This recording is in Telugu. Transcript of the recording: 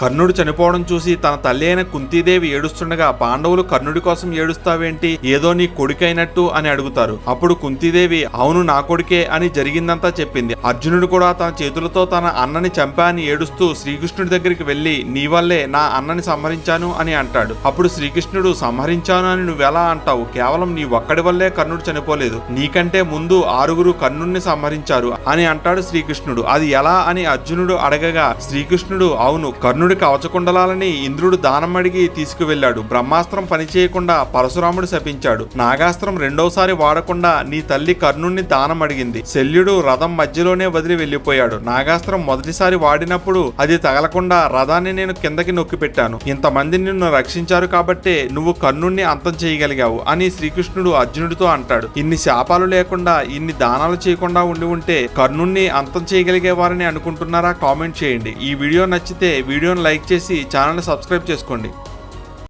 కర్ణుడు చనిపోవడం చూసి తన తల్లి అయిన కుంతీదేవి ఏడుస్తుండగా పాండవులు కర్ణుడి కోసం ఏడుస్తావేంటి? ఏదో నీ కొడుకైనట్టు అని అడుగుతారు. అప్పుడు కుంతీదేవి అవును నా కొడుకే అని జరిగిందంతా చెప్పింది. అర్జునుడు కూడా తన చేతులతో తన అన్నని చంపా అని ఏడుస్తూ శ్రీకృష్ణుడి దగ్గరికి వెళ్ళి నీ వల్లే నా అన్నని సంహరించాను అని అంటాడు. అప్పుడు శ్రీకృష్ణుడు సంహరించాను అని నువ్వెలా అంటావు? కేవలం నీ ఒక్కడి వల్లే కర్ణుడు చనిపోలేదు. నీకంటే ముందు ఆరుగురు కర్ణుణ్ణి సంహరించారు అని అంటాడు శ్రీకృష్ణుడు. అది ఎలా అని అర్జునుడు అడగగా శ్రీకృష్ణుడు అవును కర్ణుడు కవచకుండలాలని ఇంద్రుడు దానం అడిగి తీసుకువెళ్ళాడు. బ్రహ్మాస్త్రం పనిచేయకుండా పరశురాముడు శపించాడు. నాగాస్త్రం రెండోసారి వాడకుండా నీ తల్లి కర్ణుణ్ణి దానం అడిగింది శల్యుడు రథం మధ్యలోనే వదిలి వెళ్ళిపోయాడు నాగాస్త్రం మొదటిసారి వాడినప్పుడు అది తగలకుండా రథాన్ని నేను కిందకి నొక్కి పెట్టాను. ఇంతమంది నిన్ను రక్షించారు కాబట్టే నువ్వు కర్ణుణ్ణి అంతం చేయగలిగావు అని శ్రీకృష్ణుడు అర్జునుడితో అంటాడు. ఇన్ని శాపాలు లేకుండా ఇన్ని దానాలు చేయకుండా ఉండి ఉంటే కర్ణుణ్ణి అంతం చేయగలిగేవారని అనుకుంటున్నారా? కామెంట్ చేయండి. ఈ వీడియో నచ్చితే వీడియో వీడియోని లైక్ చేసి ఛానల్ని సబ్స్క్రైబ్ చేసుకోండి.